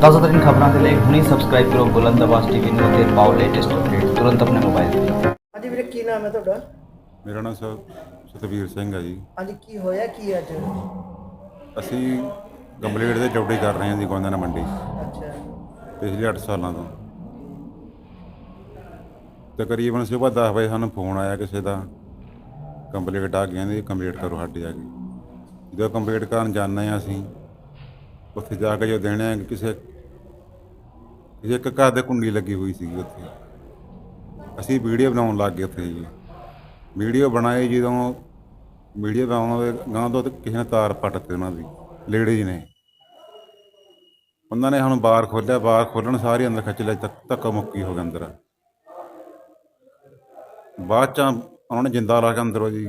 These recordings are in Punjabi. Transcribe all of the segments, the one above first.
ਤਾਜ਼ਾ ਤਰੀਨ ਖਬਰਾਂ ਦੇ ਲਈ ਹੁਣੇ ਸਬਸਕ੍ਰਾਈਬ ਕਰੋ ਬੁਲੰਦ ਆਵਾਜ਼ ਟੀਵੀ ਨੂੰ ਅਤੇ ਪਾਓ ਲੇਟੈਸਟ ਅਪਡੇਟ ਤੁਰੰਤ ਆਪਣੇ ਮੋਬਾਈਲ ਤੇ। ਹਾਂਜੀ ਵੀਰੇ ਕੀ ਨਾਮ ਹੈ ਤੁਹਾਡਾ? ਮੇਰਾ ਨਾਮ ਸ ਸਤਵੀਰ ਸਿੰਘ ਹੈ ਜੀ। ਹਾਂਜੀ ਕੀ ਹੋਇਆ ਕੀ ਅੱਜ? ਅਸੀਂ ਕੰਪਲੀਟ ਦੇ ਡਿਊਟੀ ਕਰ ਰਹੇ ਹਾਂ ਜੀ ਗੋਂਦਨਾ ਮੰਡੀ। ਅੱਛਾ। ਪਿਛਲੇ 8 ਸਾਲਾਂ ਤੋਂ। ਤਕਰੀਬਨ ਸਵੇਰ 10 ਵਜੇ ਸਾਨੂੰ ਫੋਨ ਆਇਆ ਕਿਸੇ ਦਾ ਕੰਪਲੀਟ ਆ ਗਿਆ ਦੀ ਕੰਪਲੀਟ ਕਰੋ ਸਾਡੀ ਆ ਗਈ। ਜਦੋਂ ਕੰਪਲੀਟ ਕਰਨ ਜਾਂਦੇ ਹਾਂ ਅਸੀਂ ਉੱਥੇ ਜਾ ਕੇ ਜੋ ਦੇਣੇ ਆ ਕਿਸੇ ਕਿਸੇ ਇੱਕ ਘਰ ਦੇ ਕੁੰਡੀ ਲੱਗੀ ਹੋਈ ਸੀਗੀ ਉੱਥੇ। ਅਸੀਂ ਵੀਡੀਓ ਬਣਾਉਣ ਲੱਗ ਗਏ ਉੱਥੇ ਜੀ। ਵੀਡੀਓ ਬਣਾਈ ਜਦੋਂ ਵੀਡੀਓ ਬਣਾਉਣ ਦੇ ਗਾਂ ਤੋਂ ਕਿਸੇ ਨੇ ਤਾਰ ਪੱਟ ਤੇ ਉਹਨਾਂ ਦੀ, ਲੇਡੀਜ਼ ਨੇ। ਉਹਨਾਂ ਨੇ ਸਾਨੂੰ ਬਾਹਰ ਖੋਲਿਆ ਬਾਹਰ ਖੋਲਣ ਸਾਰੇ ਅੰਦਰ ਖਿੱਚ ਲਿਆ ਧੱਕਾ ਮੁੱਕੀ ਹੋ ਗਿਆ ਅੰਦਰ। ਬਾਅਦ ਚ ਉਹਨਾਂ ਨੇ ਜਿੰਦਾ ਲਾ ਕੇ ਅੰਦਰੋਂ ਜੀ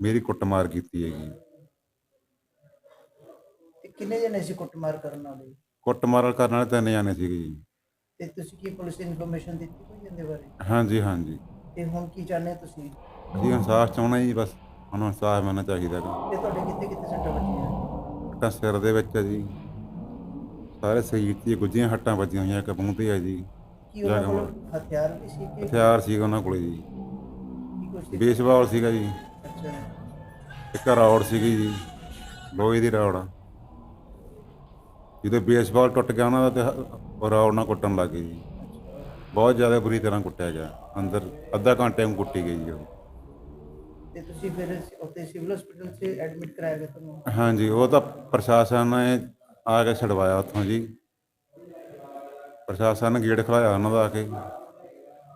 ਮੇਰੀ ਕੁੱਟਮਾਰ ਕੀਤੀ ਹੈਗੀ। ਕਿੰਨੇ ਜਣੇ ਸੀ ਕੁੱਟਮਾਰ ਕਰਨ ਵਾਲੇ? ਕੁੱਟਮਾਰ ਕਰਨ ਵਾਲੇ ਤਿੰਨ ਜਾਣੇ ਸੀਗੇ ਜੀ। ਤੇ ਤੁਸੀਂ ਕੀ ਪੁਲਿਸ ਇਨਫੋਰਮੇਸ਼ਨ ਦਿੱਤੀ ਕੋਈ ਇਹਦੇ ਬਾਰੇ? ਹਾਂਜੀ ਹਾਂਜੀ। ਤੇ ਹੁਣ ਕੀ ਚਾਹੁੰਦੇ ਤੁਸੀਂ? ਅਸੀਂ ਇਨਸਾਫ ਚਾਹੁੰਦੇ ਜੀ ਬਸ। ਸਾਨੂੰ ਇਨਸਾਫ ਮਿਲਣਾ ਚਾਹੀਦਾ ਤੇ ਤੁਹਾਡੇ ਕਿੱਥੇ ਕਿੱਥੇ ਸੱਟਾਂ ਵੱਜੀਆਂ? ਹੱਟਾਂ ਸਿਰ ਦੇ ਵਿੱਚ ਹੈ ਜੀ। ਸਾਰੇ ਸਰੀਰ 'ਤੇ ਗੁੱਜੀਆਂ ਹੱਟਾਂ ਵੱਜੀਆਂ ਹੋਈਆਂ ਇੱਕ ਮੂੰਹ ਤੇ ਹੈ ਜੀ। ਕੀ ਉਹਨਾਂ ਜਗ੍ਹਾ ਕੋਲ ਹਥਿਆਰ ਵੀ ਸੀ ਕਿ ਹਥਿਆਰ ਸੀ ਉਹਨਾਂ ਕੋਲੇ ਜੀ। ਕੀ ਕੁਛ ਸੀ? ਬੇਸਬਾਲ ਸੀਗਾ ਜੀ। ਅੱਛਾ। ਇੱਕ ਰੌੜ ਸੀਗੀ ਜੀ। ਲੋਹੇ ਦੀ ਰੌੜ ਜਦੋਂ ਬੇਸਬਾਲ ਟੁੱਟ ਗਿਆ ਉਹਨਾਂ ਦਾ ਤੇ ਰੌੜ ਨਾਲ ਕੁੱਟਣ ਲੱਗ ਗਏ ਜੀ। ਬਹੁਤ ਜ਼ਿਆਦਾ ਬੁਰੀ ਤਰ੍ਹਾਂ ਕੁੱਟਿਆ ਗਿਆ। ਅੰਦਰ ਅੱਧਾ ਘੰਟੇ ਨੂੰ ਕੁੱਟੀ ਗਈ ਜੀ ਉਹ। ਤੇ ਤੁਸੀਂ ਫਿਰ ਉੱਥੇ ਸਿਵਲ ਹਸਪੀਟਲ 'ਚ ਐਡਮਿਟ ਕਰਾਇਆ ਗਿਆ ਤੁਹਾਨੂੰ? ਹਾਂਜੀ ਉਹ ਤਾਂ ਪ੍ਰਸ਼ਾਸਨ ਨੇ ਆ ਕੇ ਛਡਵਾਇਆ ਉੱਥੋਂ ਜੀ। ਪ੍ਰਸ਼ਾਸਨ ਨੇ ਗੇਟ ਖਲਾਇਆ ਉਹਨਾਂ ਦਾ ਆ ਕੇ।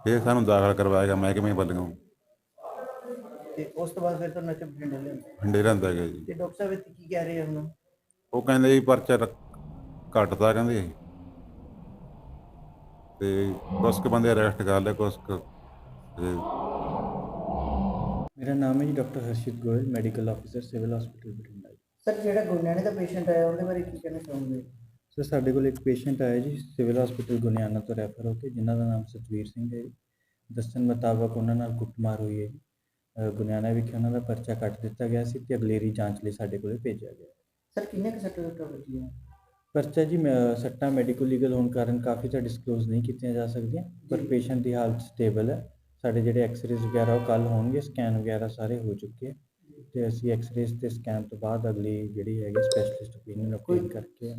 ਫਿਰ ਸਾਨੂੰ ਦਾਖਲ ਕਰਵਾਇਆ ਗਿਆ ਮਹਿਕਮੇ ਵੱਲੋਂ। ਤੇ ਉਸ ਤੋਂ ਬਾਅਦ ਫਿਰ ਤੁਹਾਨੂੰ ਇੱਥੇ ਬਠਿੰਡੇ ਲਿਆਂਦਾ। ਹੰਡੇ ਰਹਿੰਦਾ ਗਿਆ ਜੀ। ਤੇ ਡਾਕਟਰ ਸਾਹਿਬ ਇੱਥੇ ਕੀ ਕਹਿ ਰਹੇ ਆ ਹੁਣ? ਉਹ ਕਹਿੰਦੇ ਜੀ ਪਰਚਾ ਰੱਖ- ਘੱਟਦਾ ਕਹਿੰਦੇ ਤੇ ਕੁਛ ਕੁ ਬੰਦੇ ਅਰੈਸਟ ਕਰ ਲਏ ਕੁਛ ਕੁ ਤੇ ਮੇਰਾ ਨਾਮ ਹੈ ਜੀ doctor Harshit Goyal medical officer civil hospital Bathinda sir ਜਿਹੜਾ ਗੁਰਨਿਆਣੇ ਦਾ ਪੇਸ਼ੈਂਟ ਆਇਆ ਉਹਦੇ ਬਾਰੇ ਕੀ ਕਹਿਣਾ ਚਾਹੋਗੇ? ਸਰ ਸਾਡੇ ਕੋਲ ਇੱਕ ਪੇਸ਼ੈਂਟ ਆਇਆ ਜੀ ਸਿਵਲ ਹਸਪੀਟਲ ਗੁਨਿਆਣਾ ਤੋਂ ਰੈਫਰ ਹੋ ਕੇ ਜਿਨ੍ਹਾਂ ਦਾ ਨਾਮ ਸਤਵੀਰ ਸਿੰਘ ਹੈ ਜੀ। ਦੱਸਣ ਮੁਤਾਬਕ ਉਹਨਾਂ ਨਾਲ ਕੁੱਟਮਾਰ ਹੋਈ ਹੈ ਜੀ। ਗੁਨਿਆਣਾ ਵਿਖੇ ਉਹਨਾਂ ਦਾ ਪਰਚਾ ਕੱਟ ਦਿੱਤਾ ਗਿਆ ਸੀ ਤੇ ਅਗਲੇਰੀ ਜਾਂਚ ਲਈ ਸਾਡੇ ਕੋਲੇ ਭੇਜਿਆ ਗਿਆ। ਸਰ ਕਿੰਨੇ ਕੁ ਸੱਟਾਂ ਸੁੱਟਾਂ ਵੱਜੀਆਂ? ਪਰਚਾ ਜੀ ਮੈਂ- ਸੱਟਾਂ ਮੈਡੀਕਲ ਲੀਗਲ ਹੋਣ ਕਾਰਨ ਕਾਫੀ ਤਾਂ ਡਿਸਕਲੋਜ਼ ਨਹੀਂ ਕੀਤੀਆਂ ਜਾ ਸਕਦੀਆਂ ਪਰ ਪੇਸ਼ੈਂਟ ਦੀ ਹਾਲਤ ਸਟੇਬਲ ਹੈ। ਸਾਡੇ ਜਿਹੜੇ ਐਕਸ-ਰੇਜ਼ ਵਗੈਰਾ ਉਹ ਕੱਲ ਹੋਣਗੇ ਸਕੈਨ ਵਗੈਰਾ ਸਾਰੇ ਹੋ ਚੁੱਕੇ ਹੈ। ਤੇ ਅਸੀਂ ਐਕਸ-ਰੇਜ਼ ਤੇ ਸਕੈਨ ਤੋਂ ਬਾਅਦ ਅਗਲੀ ਜਿਹੜੀ ਹੈਗੀ ਸਪੈਸ਼ਲਿਸਟ ਓਪੀਨੀਅਨ ਅਪੀਲ ਕਰਕੇ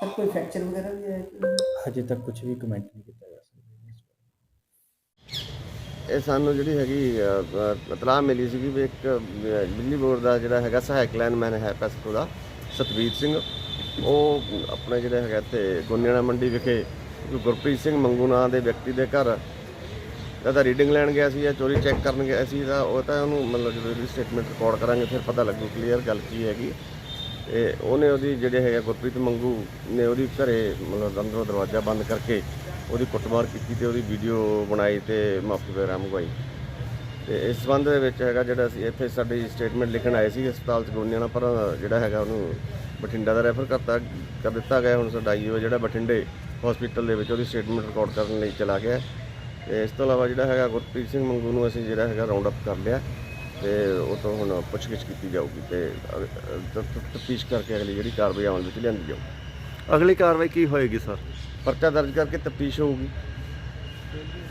ਸਰ ਕੋਈ ਫ੍ਰੈਕਚਰ ਵਗੈਰਾ ਵੀ ਆਇਆ ਕਿ ਹਜੇ ਤੱਕ ਕੁਝ ਵੀ ਕਮੈਂਟ ਨਹੀਂ ਕੀਤਾ ਜਾ ਸਕਦਾ ਇਸ ਬਾਰੇ। ਇਹ ਸਾਨੂੰ ਜਿਹੜੀ ਹੈਗੀ ਅ, ਅ, ਇਤਲਾਹ ਮਿਲੀ ਸੀਗੀ ਵੀ ਇੱਕ ਅ, ਬਿਜਲੀ ਬੋਰਡ ਦਾ ਜਿਹੜਾ ਹੈਗਾ ਸਹਾਇਕ ਲਾਈਨਮੈਨ ਹੈ ਪੈਸਕੋ ਦਾ ਸਤਵੀਰ ਸਿੰਘ। ਉਹ ਆਪਣੇ ਜਿਹੜਾ ਹੈਗਾ ਇੱਥੇ ਗੋਨਿਆਣਾ ਮੰਡੀ ਵਿਖੇ ਗੁਰਪ੍ਰੀਤ ਸਿੰਘ ਮੰਗੂ ਨਾਂ ਦੇ ਵਿਅਕਤੀ ਦੇ ਘਰ ਇਹਦਾ ਰੀਡਿੰਗ ਲੈਣ ਗਿਆ ਸੀ ਜਾਂ ਚੋਰੀ ਚੈੱਕ ਕਰਨ ਗਿਆ ਸੀ ਤਾਂ ਉਹ ਤਾਂ ਉਹਨੂੰ ਮਤਲਬ ਜਦੋਂ ਸਟੇਟਮੈਂਟ ਰਿਕਾਰਡ ਕਰਾਂਗੇ ਫਿਰ ਪਤਾ ਲੱਗੂ ਕਲੀਅਰ ਗੱਲ ਕੀ ਹੈਗੀ। ਤੇ ਉਹਨੇ ਉਹਦੀ ਜਿਹੜੇ ਹੈਗਾ ਗੁਰਪ੍ਰੀਤ ਮੰਗੂ ਨੇ ਉਹਦੀ ਘਰੇ ਮਤਲਬ ਅੰਦਰੋਂ ਦਰਵਾਜ਼ਾ ਬੰਦ ਕਰਕੇ ਉਹਦੀ ਕੁੱਟਮਾਰ ਕੀਤੀ ਤੇ ਉਹਦੀ ਵੀਡੀਓ ਬਣਾਈ ਤੇ ਮਾਫੀ ਵਗੈਰਾ ਮੰਗਵਾਈ ਤੇ ਇਸ ਸੰਬੰਧ ਦੇ ਵਿੱਚ ਹੈਗਾ ਜਿਹੜਾ ਅਸੀਂ ਇੱਥੇ ਸਾਡੀ ਸਟੇਟਮੈਂਟ ਲਿਖਣ ਆਏ ਸੀ, ਹਸਪਤਾਲ ਚ ਗੋਨਿਆਣਾ ਪਰ ਜਿਹੜਾ ਹੈਗਾ ਉਹਨੂੰ ਬਠਿੰਡਾ ਦਾ ਰੈਫਰ ਕਰਤਾ ਕਰ ਦਿੱਤਾ ਗਿਆ ਹੁਣ ਸਾਡਾ ਆਈਓ ਜਿਹੜਾ ਬਠਿੰਡੇ ਹਸਪੀਟਲ ਦੇ ਵਿੱਚ ਉਹਦੀ ਸਟੇਟਮੈਂਟ ਰਿਕਾਰਡ ਕਰਨ ਲਈ ਚਲਾ ਗਿਆ ਤੇ ਇਸ ਤੋਂ ਇਲਾਵਾ ਜਿਹੜਾ ਹੈਗਾ ਗੁਰਪ੍ਰੀਤ ਸਿੰਘ ਮੰਗੂ ਨੂੰ ਅਸੀਂ ਜਿਹੜਾ ਹੈਗਾ ਰਾਉਂਡ ਅਪ ਕਰ ਲਿਆ ਤੇ ਉਹ ਤੋਂ ਹੁਣ ਪੁੱਛਗਿੱਛ ਕੀਤੀ ਜਾਊਗੀ ਤੇ ਤਫਤੀਸ਼ ਕਰਕੇ ਅਗਲੀ ਜਿਹੜੀ ਕਾਰਵਾਈ ਅਮਲ ਵਿੱਚ ਲਿਆਂਦੀ ਜਾਊ ਅਗਲੀ ਕਾਰਵਾਈ ਕੀ ਹੋਏਗੀ ਸਰ? ਪਰਚਾ ਦਰਜ ਕਰਕੇ ਤਫਤੀਸ਼ ਹੋਊਗੀ।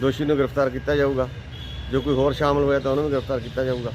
ਦੋਸ਼ੀ ਨੂੰ ਗ੍ਰਿਫਤਾਰ ਕੀਤਾ ਜਾਊਗਾ। ਜੋ ਕੋਈ ਹੋਰ ਸ਼ਾਮਲ ਹੋਇਆ ਤਾਂ ਉਹਨੂੰ ਵੀ ਗ੍ਰਿਫਤਾਰ ਕੀਤਾ ਜਾਊਗਾ।